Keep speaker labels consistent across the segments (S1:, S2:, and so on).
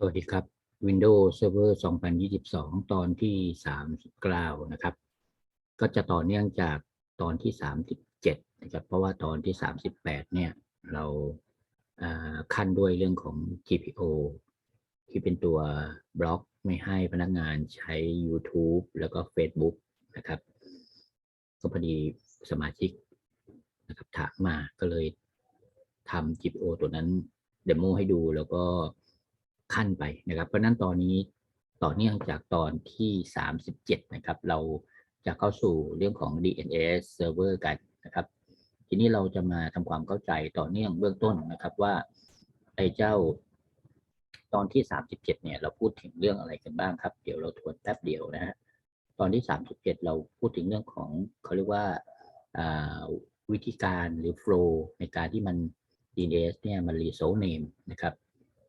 S1: สวัสดีครับ Windows Server 2022 ตอนที่ 39 นะครับ ก็จะต่อเนื่องจากตอนที่ 37 นะครับ เพราะว่าตอนที่ 38 เนี่ย เราอ่าขั้นด้วยเรื่องของ GPO ที่เป็นตัวบล็อกไม่ให้พนักงานใช้ YouTube แล้วก็ Facebook นะครับ ก็พอดีสมาชิกนะครับถามมาก็เลยทำ GPO ตัวนั้นเดโมให้ดูแล้วก็ ขั้นไปนะครับ เพราะนั้นตอนนี้ต่อเนื่องจากตอนที่ 37 นะครับ เราจะเข้าสู่เรื่องของ DNS server กันนะครับ ทีนี้เราจะมาทำความเข้าใจต่อเนื่องเบื้องต้นนะครับว่าไอ้เจ้าตอนที่ 37 เนี่ย เราพูดถึงเรื่องอะไรกันบ้างครับ เดี๋ยวเราทวนแป๊บเดียวนะฮะ ตอนที่ 37 เราพูดถึงเรื่องของเขาเรียกว่าวิธีการหรือ flow ในการที่มัน DNS เนี่ยมัน resource name นะครับ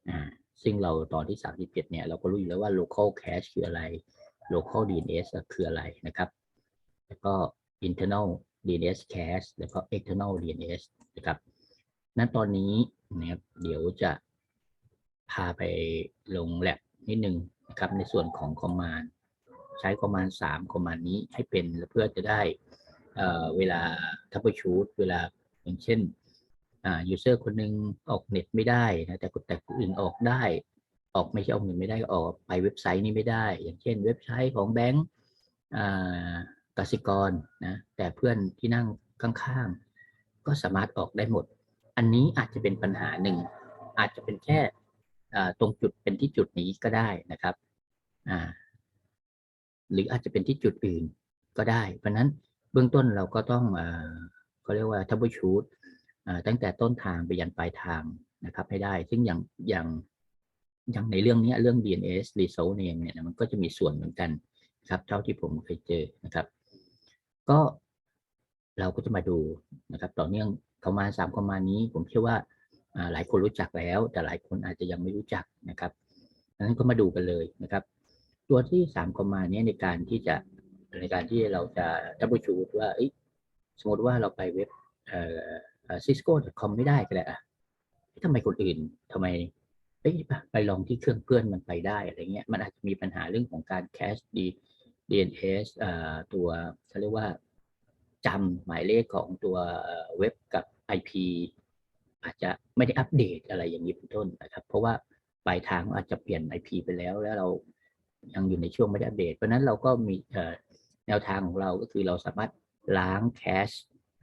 S1: อ่า ซึ่งเราตอนที่ 37 เนี่ย เราก็รู้อยู่แล้วว่า local cache คืออะไร local DNS คืออะไรนะครับ แล้วก็ internal DNS cache แล้วก็ external DNS นะครับ นั้นตอนนี้นะครับเดี๋ยวจะพาไปลงแลบนิดนึงนะครับ ในส่วนของ command ใช้ command 3 command นี้ให้เป็นเพื่อจะได้เเวลา troubleshoot เวลาอย่างเช่น อ่า user คนหนึ่งออกเน็ตไม่ได้นะแต่แต่คนอื่นออกได้ ออกไม่ใช่ออกเน็ตไม่ได้ออกไปเว็บไซต์นี้ไม่ได้ อย่างเช่น เว็บไซต์ของแบงก์อ่ากสิกรนะแต่เพื่อนที่นั่งข้างๆ ก็สามารถออกได้หมด อันนี้อาจจะเป็นปัญหาหนึ่ง อาจจะเป็นแค่อ่าตรงจุดเป็นที่จุดนี้ก็ได้นะครับอ่าหรืออาจจะเป็นที่จุดอื่นก็ได้ เพราะนั้นเบื้องต้นเราก็ต้องอ่าเขาเรียกว่าทับบิลชูด ตั้งแต่ต้นทางไปยันปลายทางนะครับให้ได้ ซึ่งอย่างอย่างอย่างในเรื่องนี้เรื่อง DNS resource name เนี่ยมันก็จะมีส่วนเหมือนกันครับเท่าที่ผมเคยเจอนะครับ ก็เราก็จะมาดูนะครับ ต่อเนื่องคอมมานสามคอมมานนี้ ผมเชื่อว่าหลายคนรู้จักแล้ว แต่หลายคนอาจจะยังไม่รู้จักนะครับดังนั้นก็มาดูกันเลยนะครับ ตัวที่สามคอมมานนี้ในการที่จะในการที่เราจะดับเบิลชูว่าสมมติว่าเราไปเว็บ cisco.com ไม่ได้ก็ได้อะเอ๊ะทำไมคนอื่นทำไมเอ้ยไปลองที่เครื่องเพื่อนมันไปได้อะไรเงี้ยมันอาจจะมีปัญหาเรื่องของการแคชดี DNS เอ่อตัวเขาเรียกว่าจำหมายเลขของตัวเว็บกับ IP อาจจะไม่ได้อัปเดตอะไรอย่างนี้เป็นต้นนะครับ เพราะว่าปลายทางอาจจะเปลี่ยน IP ไปแล้วแล้วเรายังอยู่ในช่วงไม่ได้อัปเดต เพราะนั้นเราก็มีแนวทางของเราก็คือเราสามารถล้างแคช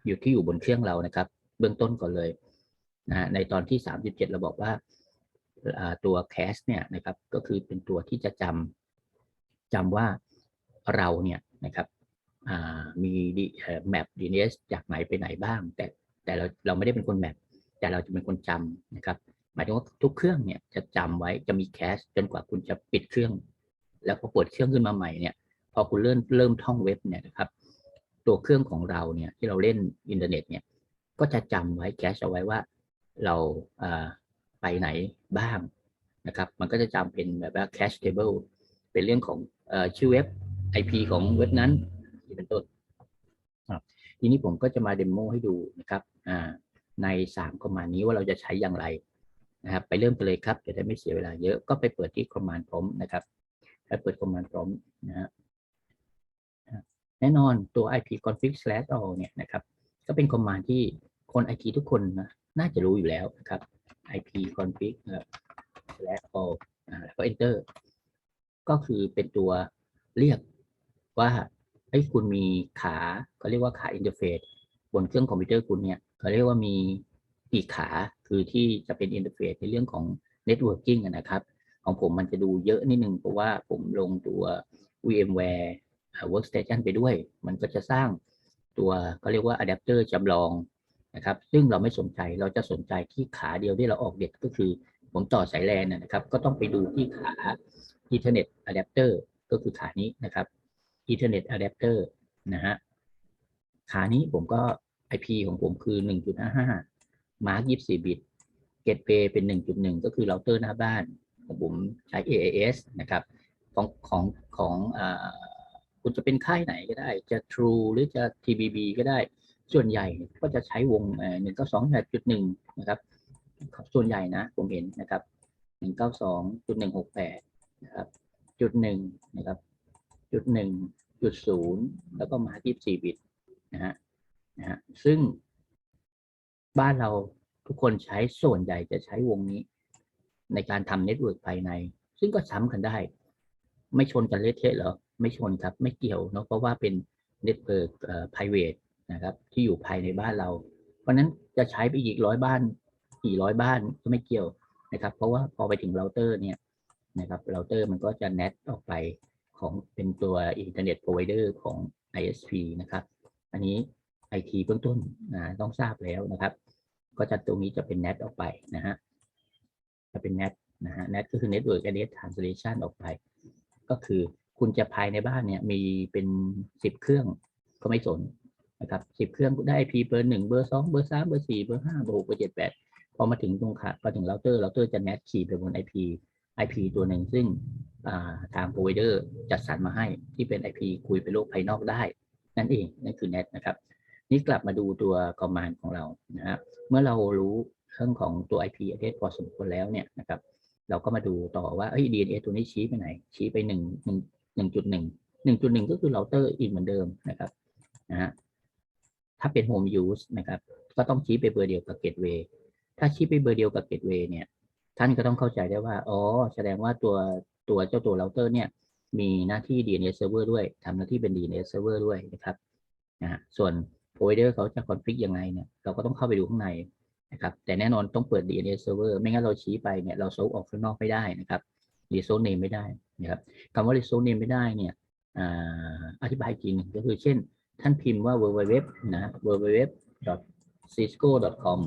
S1: อยู่ที่อยู่บนเครื่องเรานะครับ เบื้องต้นก่อนเลยนะในตอนที่ 37 เราบอกว่าตัวแคชเนี่ยนะครับก็คือเป็นตัวที่จะจำจำว่าเราเนี่ยนะครับมีแมป DNS จากไหนไปไหนบ้าง แต่แต่เราเราไม่ได้เป็นคนแมปแต่เราจะเป็นคนจำนะครับหมายถึงว่าทุกเครื่องเนี่ยจะจำไว้จะมีแคชจนกว่าคุณจะปิดเครื่อง แล้วพอเปิดเครื่องขึ้นมาใหม่เนี่ย พอคุณเริ่มเริ่มท่องเว็บเนี่ยนะครับ ตัวเครื่องของเราเนี่ยที่เราเล่นอินเทอร์เน็ตเนี่ย ก็จะจำไว้แคชเอาไว้ว่าเราอ่าไปไหนบ้างนะครับ มันก็จะจำเป็นแบบว่า cache table เป็นเรื่องของเอ่อชื่อเว็บ IP ของเว็บนั้นที่เป็นต้นครับทีนี้ผมก็จะมาเดโมให้ดูนะครับอ่าใน3 command นี้ว่าเราจะใช้อย่างไรนะครับ ไปเริ่มกันเลยครับจะได้ไม่เสียเวลาเยอะก็ไปเปิดที่ command prompt นะครับไปเปิด command prompt นะฮะแน่นอนตัว ip config slash all เนี่ยนะครับ ก็เป็น command ที่คน IT ทุกคนนะน่าจะรู้อยู่แล้วนะครับ ip config slash all อ่าแล้วก็ enter ก็คือเป็นตัวเรียกว่าไอ้ยคุณมีขาเขาเรียกว่าขาอินเทอร์เฟซบนเครื่องคอมพิวเตอร์คุณเนี่ยเขาเรียกว่ามีกี่ขาคือที่จะเป็นอินเทอร์เฟซในเรื่องของ networking อะนะครับ ของผมมันจะดูเยอะนิดนึง เพราะว่าผมลงตัว VMware Workstation ไปด้วย มันก็จะสร้าง ตัวเขาเรียกว่าอะแดปเตอร์จำลองนะครับ ซึ่งเราไม่สนใจเราจะสนใจที่ขาเดียวที่เราออกเด็ดก็คือ ผมต่อสายแลนนะครับ ก็ต้องไปดูที่ขา Ethernet Adapter ก็คือขานี้นะครับ Ethernet Adapter นะฮะขานี้ผมก็ IP ของผมคือ 1.55 Mark 24 บิต Gateway เป็น 1.1 ก็คือเราเตอร์หน้าบ้าน ของผมใช้ AAS นะครับ ของของของอ่า คุณจะเป็นค่ายไหนก็ได้ จะ True หรือจะ TBB ก็ได้ ส่วนใหญ่ก็จะใช้วงหนึ่งก็สองจุดหนึ่งนะครับ ส่วนใหญ่นะผมเห็นนะครับนึ่งเก้าสองจุดหนึ่งหกแปดนะครับจุดหนึ่งนะครับจุดหนึ่งจุดศูนย์แล้วก็มาที่สี่บิตนะฮะนะฮะซึ่งบ้านเราทุกคนใช้ส่วนใหญ่จะใช้วงนี้ ในการทำเน็ตเวิร์กภายใน ซึ่งก็ซ้ำกันได้ ไม่ชนกันเละเทะเหรอ ไม่ชนครับ ไม่เกี่ยวเนาะเพราะว่าเป็นเน็ตเวิร์กเอ่อ private นะครับ ที่อยู่ภายในบ้านเรา เพราะนั้นจะใช้ไปอีกร้อยบ้านกี่ร้อยบ้านก็ไม่เกี่ยวนะครับ เพราะว่าพอไปถึงเราเตอร์เนี่ยนะครับเราเตอร์มันก็จะแนตออกไปของเป็นตัวอินเทอร์เน็ตพรอไวเดอร์ของ ISP นะครับ อันนี้ IT เบื้องต้นอ่าต้องทราบแล้วนะครับ ก็จะตรงนี้จะเป็น NAT ออกไปนะฮะจะเป็น NAT นะฮะ NAT ก็คือ Network Address Translation ออกไป ก็คือ คุณจะภายในบ้านเนี่ยมีเป็นสิบเครื่องก็ไม่สนนะครับสิบเครื่องได้ IP เบอร์หนึ่งเบอร์สองเบอร์สามเบอร์สี่เบอร์ห้าเบอร์หกเบอร์เจ็ดแปดพอมาถึงตรงขาพอถึงเราเตอร์เราเตอร์จะ NAT ขี่ไปบน IP IP ตัวหนึ่งซึ่งอ่าทาง provider จัดสรรมาให้ที่เป็น IP คุยไปโลกภายนอกได้ นั่นเองนั่นคือ NAT นะครับ นี่กลับมาดูตัว command ของเรานะฮะเมื่อเรารู้เรื่องของตัว IP address พอสมควรแล้วเนี่ยนะครับ เราก็มาดูต่อว่าเอ้ย DNS ตัวนี้ชี้ไปไหน ชี้ไปหนึ่งหนึ่ง หนึ่งจุดหนึ่งหนึ่งจุดหนึ่งก็คือเราเตอร์อีกเหมือนเดิมนะครับนะฮะถ้าเป็น home use นะครับ ก็ต้องชี้ไปเบอร์เดียวกับ gateway ถ้าชี้ไปเบอร์เดียวกับ gateway เนี่ย ท่านก็ต้องเข้าใจได้ว่า อ๋อ แสดงว่าตัวตัวเจ้าตัวเราเตอร์เนี่ยมีหน้าที่ DNS server ด้วยทำหน้าที่เป็น DNS server ด้วยนะครับนะฮะส่วน provider เขาจะ config ยังไงเนี่ย เราก็ต้องเข้าไปดูข้างในนะครับ แต่แน่นอนต้องเปิด DNS server ไม่งั้นเราชี้ไปเนี่ยเราโซกออกข้างนอกไม่ได้นะครับ resource name ไม่ได้นะครับคำว่า resource name ไม่ได้เนี่ยอธิบายอีกทีหนึงก็คือเช่น ท่านพิมพ์ว่า www นะ www cisco com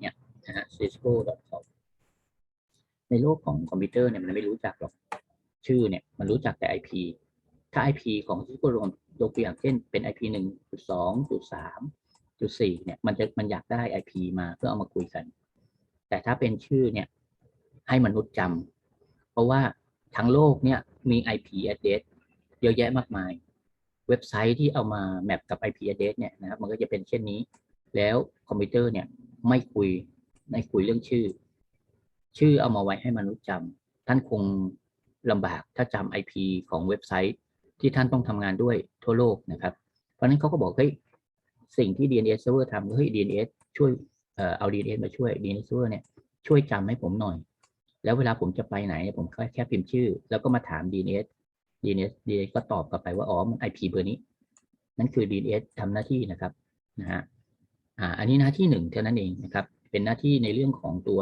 S1: เนี่ยนะฮะ cisco com ในโลกของคอมพิวเตอร์เนี่ยมันไม่รู้จักหรอก ชื่อเนี่ยมันรู้จักแต่ IP ถ้า IP ของ Cisco รวมยกตัวอย่างเช่นเป็น IP หนึ่งจุดสองจุดสามจุดสี่เนี่ยมันจะมันอยากได้ IP มาเพื่อเอามาคุยกัน แต่ถ้าเป็นชื่อเนี่ยให้มนุษย์จำ ราะว่าทั้งโลกเนี่ยมี IP address เยอะแยะมากมาย เว็บไซต์ที่เอามาแมปกับ IP address เนี่ยนะครับมันก็จะเป็นเช่นนี้ แล้วคอมพิวเตอร์เนี่ยไม่คุยไม่คุยเรื่องชื่อ ชื่อเอามาไว้ให้มนุษย์จำท่านคงลำบากถ้าจำ IP ของเว็บไซต์ที่ท่านต้องทำงานด้วยทั่วโลกนะครับ เพราะนั้นเขาก็บอกเฮ้ยสิ่งที่ DNS server ทำเฮ้ย DNS ช่วยเอ่อเอา DNS มาช่วย DNS server เนี่ยช่วยจำให้ผมหน่อย แล้วเวลาผมจะไปไหน ผมแค่แค่พิมพ์ชื่อ แล้วก็มาถาม DNS DNS DNS ก็ตอบกลับไปว่า อ๋อ มัน IP เบอร์นี้ นั่นคือ DNS ทำหน้าที่นะครับ นะฮะ อ่า อันนี้หน้าที่หนึ่งเท่านั้นเองนะครับ เป็นหน้าที่ในเรื่องของตัว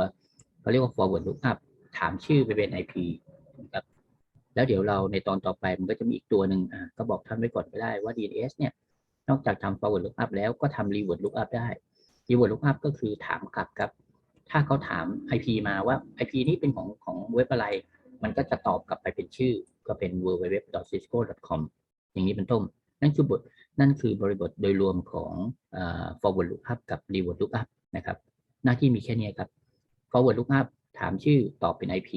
S1: เขาเรียกว่า forward lookup ถามชื่อไปเป็น IP นะครับ แล้วเดี๋ยวเราในตอนต่อไปมันก็จะมีอีกตัวหนึ่งอะก็บอกท่านไว้ก่อนก็ได้ว่า DNS เนี่ย นอกจากทำ forward lookup แล้วก็ทำ reward lookup ได้ reward lookup ก็คือถามกลับครับ ถ้าเขาถาม IP มาว่า IP นี้เป็นของของเว็บอะไร มันก็จะตอบกลับไปเป็นชื่อ ก็เป็น www.cisco.com อย่างนี้เป็นต้น นั่นคือบทนั่นคือบริบทโดยรวมของเอ่อ forward lookup กับ reward lookup นะครับ หน้าที่มีแค่นี้ครับ forward lookup ถามชื่อตอบเป็น IP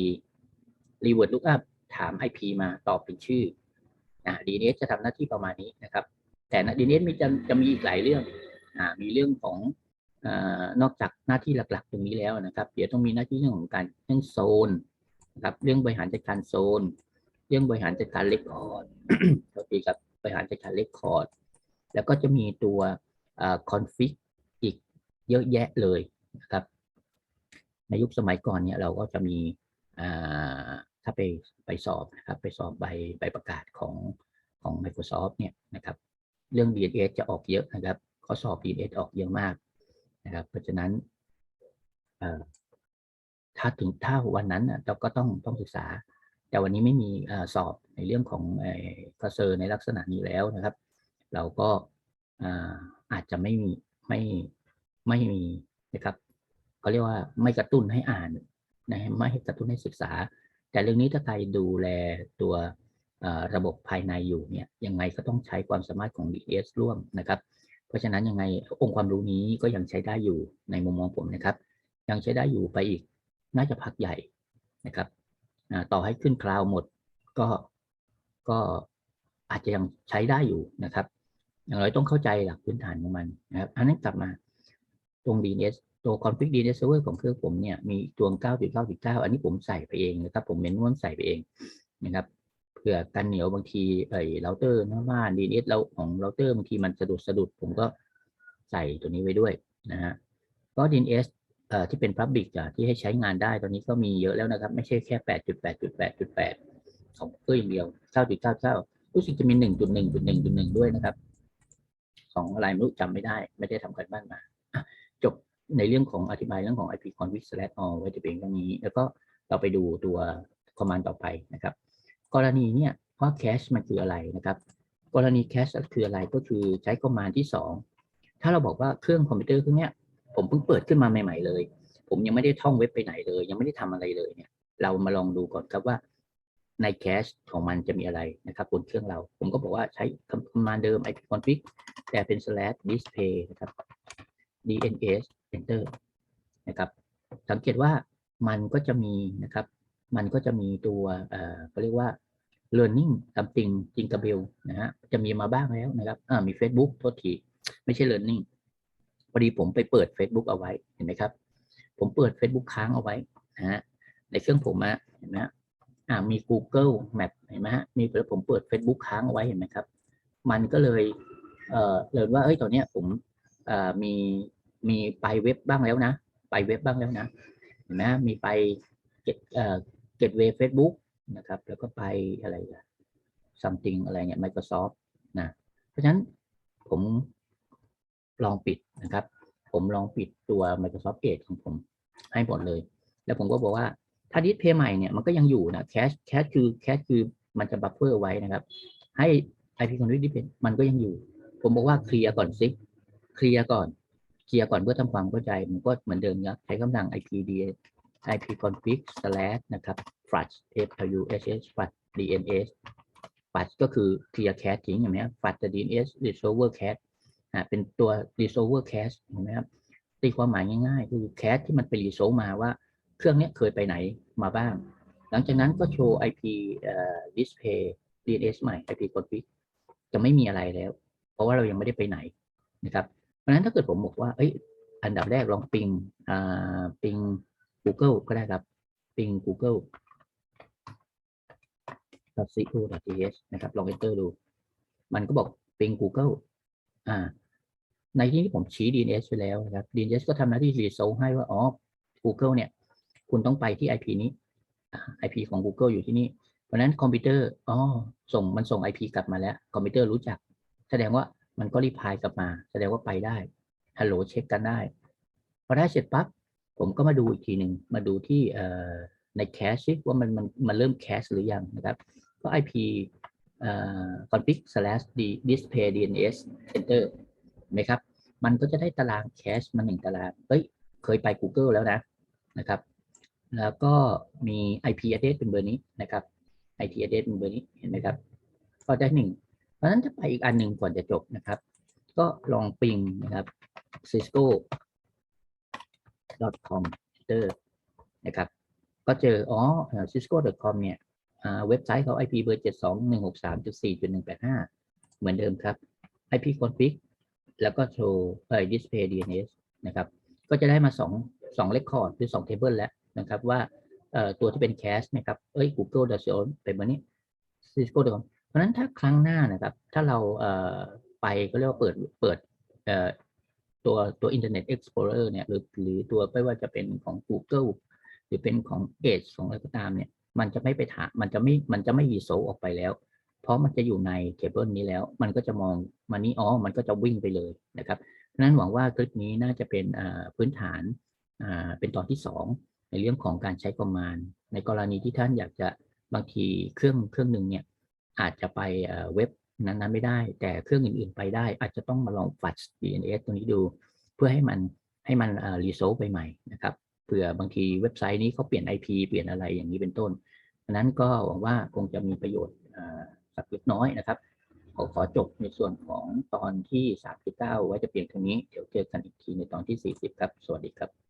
S1: reward lookup ถาม IP มาตอบเป็นชื่ออ่า DNS จะทำหน้าที่ประมาณนี้นะครับ แต่นะ DNS มีจะจะมีอีกหลายเรื่องอ่ามีเรื่องของ นอกจากหน้าที่หลักๆ ตรงนี้แล้วนะครับ เดี๋ยวต้องมีหน้าที่เรื่องของการเรื่องโซนนะครับ เรื่องบริหารจัดการโซน เรื่องบริหารจัดการเลคคอร์ดโทษทีครับบริหารจัดการเลคคอร์ดแล้วก็จะมีตัวคอนฟิกอีกเยอะแยะเลยนะครับ ในยุคสมัยก่อนเนี่ยเราก็จะมีถ้าไปไปสอบนะครับ ไปสอบใบใบประกาศของของ Microsoft เนี่ยนะครับ เรื่อง DNS จะออกเยอะนะครับข้อสอบ DNS ออกเยอะมาก นะครับเพราะฉะนั้นถ้าถึงถ้าวันนั้นเราก็ต้องต้องศึกษา แต่วันนี้ไม่มีอสอบในเรื่องของเอ่อกระเซอร์ในลักษณะนี้แล้วนะครับ เราก็อาจจะไม่มีไม่ไม่มีนะครับเขาเรียกว่าไม่กระตุ้นให้อ่านนะไม่ให้กระตุ้นให้ศึกษา แต่เรื่องนี้ถ้าใครดูแลตัวระบบภายในอยู่เนี่ยยังไงก็ต้องใช้ความสามารถของ DS ร่วมนะครับ เพราะฉะนั้นยังไงองค์ความรู้นี้ก็ยังใช้ได้อยู่ในมุมมองผมนะครับ ยังใช้ได้อยู่ไปอีกน่าจะพักใหญ่นะครับต่อให้ขึ้นคลาวหมดก็ก็อาจจะยังใช้ได้อยู่นะครับ อย่างไรต้องเข้าใจหลักพื้นฐานของมันนะครับอันนั้นกลับมาตรง DNS ตัว config DNS server ของเครื่องผมเนี่ยมีตัว 9.9.9 อันนี้ผมใส่ไปเองนะครับ ผมเมนวนใส่ไปเองนะครับ เผื่อกันเหนียวบางทีไอ้เราเตอร์หน้าบ้าน DNS เราของเราเตอร์บางทีมันสะดุดสะดุดผมก็ใส่ตัวนี้ไว้ด้วยนะฮะก็ DNS เอ่อที่เป็น Public อะที่ให้ใช้งานได้ตอนนี้ก็มีเยอะแล้วนะครับ ไม่ใช่แค่ 8.8.8.8 ของเพื่ออย่างเดียว 9.99 รู้สึกจะมี 1.1.1.1 ด้วยนะครับ ของอะไรไม่รู้จำไม่ได้ ไม่ได้ทำกันบ้านมา จบในเรื่องของอธิบายเรื่องของ ip config slash all ไว้จะเป็นตรงนี้ แล้วก็เราไปดูตัว command ต่อไปนะครับ กรณีเนี่ยว่า cache มันคืออะไรนะครับ กรณี cache คืออะไรก็คือใช้ command ที่ 2 ถ้าเราบอกว่าเครื่องคอมพิวเตอร์เครื่องเนี้ยผมเพิ่งเปิดขึ้นมาใหม่ ๆ เลย ผมยังไม่ได้ท่องเว็บไปไหนเลย ยังไม่ได้ทำอะไรเลยเนี่ย เรามาลองดูก่อนครับว่าในแคชของมันจะมีอะไรนะครับบนเครื่องเรา ผมก็บอกว่าใช้คำนามเดิม ipconfig แต่เป็น slash display นะครับ dns enter นะครับ สังเกตว่ามันก็จะมีนะครับ มันก็จะมีตัวเอ่อเขาเรียกว่า learning something จิงก b เบลนะฮะจะมีมาบ้างแล้วนะครับอ่ามี Facebook โทษที ไม่ใช่ learning พอดีผมไปเปิด Facebook เอาไว้เห็นไหมครับ ผมเปิด Facebook ค้างเอาไว้นะฮะในเครื่องผมอะเห็นไหมฮะอ่ามี Google Map เห็นไหมฮะมีผมเปิด Facebook ค้างเอาไว้เห็นไหมครับ มันก็เลยเอ่อเลยนว่าเอ้ยตอนเนี้ยผมเอ่อมีมีไปเว็บบ้างแล้วนะ ไปเว็บบ้างแล้วนะเห็นไหมมีไปเก็ตเอ่อ เกตเวย์เฟซบุ๊กนะครับ แล้วก็ไปอะไรอะ something อะไรเนี่ย Microsoft นะ เพราะฉะนั้นผมลองปิดนะครับ ผมลองปิดตัว Microsoft Edge ของผมให้หมดเลย แล้วผมก็บอกว่าถ้าดิสเพย์ใหม่เนี่ยมันก็ยังอยู่นะแคชแคชคือแคชคือมันจะบัฟเฟอร์ไว้นะครับ ให้ IP config depend มันก็ยังอยู่ ผมบอกว่าเคลียร์ก่อนซิเคลียร์ก่อนเคลียร์ก่อนเพื่อทำความเข้าใจมันก็เหมือนเดิมนะใช้คำสั่ง ipd ip ip config slash นะครับ flush f u s h flush dns flush ก็คือเคลียร์แคชทิ้งเห็นไหมครับ flush to dns resolver cache อ่าเป็นตัว resolver cache เห็นไหมครับตีความหมายง่ายๆ คือแคชที่มันไป resolve มาว่าเครื่องนี้เคยไปไหนมาบ้าง หลังจากนั้นก็โชว์ IP display DNS ใหม่ IP config จะไม่มีอะไรแล้ว เพราะว่าเรายังไม่ได้ไปไหนนะครับ เพราะฉะนั้นถ้าเกิดผมบอกว่า เอ้ย อันดับแรกลองปิงอ่าปิง Google ก็ได้ครับปิง Google .co.th นะครับ ลอง enter ดู มันก็บอกปิง Google อ่า ในที่นี้ผมชี้ DNS ไปแล้วนะครับ DNS ก็ทำหน้าที่ resolve ให้ว่า อ๋อ Google เนี่ย คุณต้องไปที่ IP นี้อ่า IP ของ Google อยู่ที่นี่ เพราะฉะนั้นคอมพิวเตอร์ อ๋อ ส่ง มันส่ง IP กลับมาแล้ว คอมพิวเตอร์รู้จัก แสดงว่ามันก็รีพายกลับมา แสดงว่าไปได้ ฮัลโหลเช็คกันได้ พอได้เสร็จปั๊บ ผมก็มาดูอีกทีหนึ่งมาดูที่ในแคชว่ามันมันมันเริ่มแคชหรือยังนะครับ ก็ IP เอ่อ config slash display DNS enter เห็นไหมครับ มันก็จะได้ตารางแคชมาหนึ่งตารางเฮ้ยเคยไป Google แล้วนะนะครับ แล้วก็มี IP address เป็นเบอร์นี้นะครับ IP address เป็นเบอร์นี้เห็นไหมครับ ก็ได้หนึ่งเพราะฉะนั้นจะไปอีกอันหนึ่งก่อนจะจบนะครับ ก็ลองปิงนะครับ cisco com enter นะครับ ก็เจอ อ๋อ cisco com เนี่ยเว็บไซต์เขา IP เบอร์ 72.163.4.185 เหมือนเดิมครับ IP config แล้วก็โชว์เอ่อ display DNS นะครับ ก็จะได้มา2 2 record หรือ2 table แล้วนะครับว่าตัวที่เป็น cache นะครับ เอ้ย google c o เป็นแบบนี้ cisco com เพราะฉะนั้นถ้าครั้งหน้านะครับ ถ้าเราไปก็เรียกว่าเปิดเปิด ตัวตัว Internet Explorer เนี่ยหรือหรือตัวไม่ว่าจะเป็นของ Google หรือเป็นของ Edge ของอะไรก็ตามเนี่ยมันจะไม่ไปถามมันจะไม่มันจะไม่ยีโซออกไปแล้ว เพราะมันจะอยู่ในเทเบิลนี้แล้ว มันก็จะมองมานี้อ๋อมันก็จะวิ่งไปเลยนะครับเพราะนั้นหวังว่าคลิปนี้น่าจะเป็นอ่าพื้นฐานอ่าเป็นตอนที่ 2 ในเรื่องของการใช้คอมมานด์ในกรณีที่ท่านอยากจะบางทีเครื่องเครื่องหนึ่งเนี่ยอาจจะไปอ่อเว็บ นั้นไม่ได้ แต่เครื่องอื่น ๆ ไปได้ อาจจะต้องมาลองฟัด DNS ตัวนี้ดู เพื่อให้มันให้มันรีโซลไปใหม่นะครับเผื่อบางทีเว็บไซต์นี้เขาเปลี่ยน IP เปลี่ยนอะไรอย่างนี้เป็นต้นดังนั้นก็หวังว่าคงจะมีประโยชน์สักเล็กน้อยนะครับขอขอจบในส่วนของตอนที่ 39 ไว้จะเปลี่ยนตรงนี้ เดี๋ยวเจอกันอีกทีในตอนที่ 40 ครับ สวัสดีครับ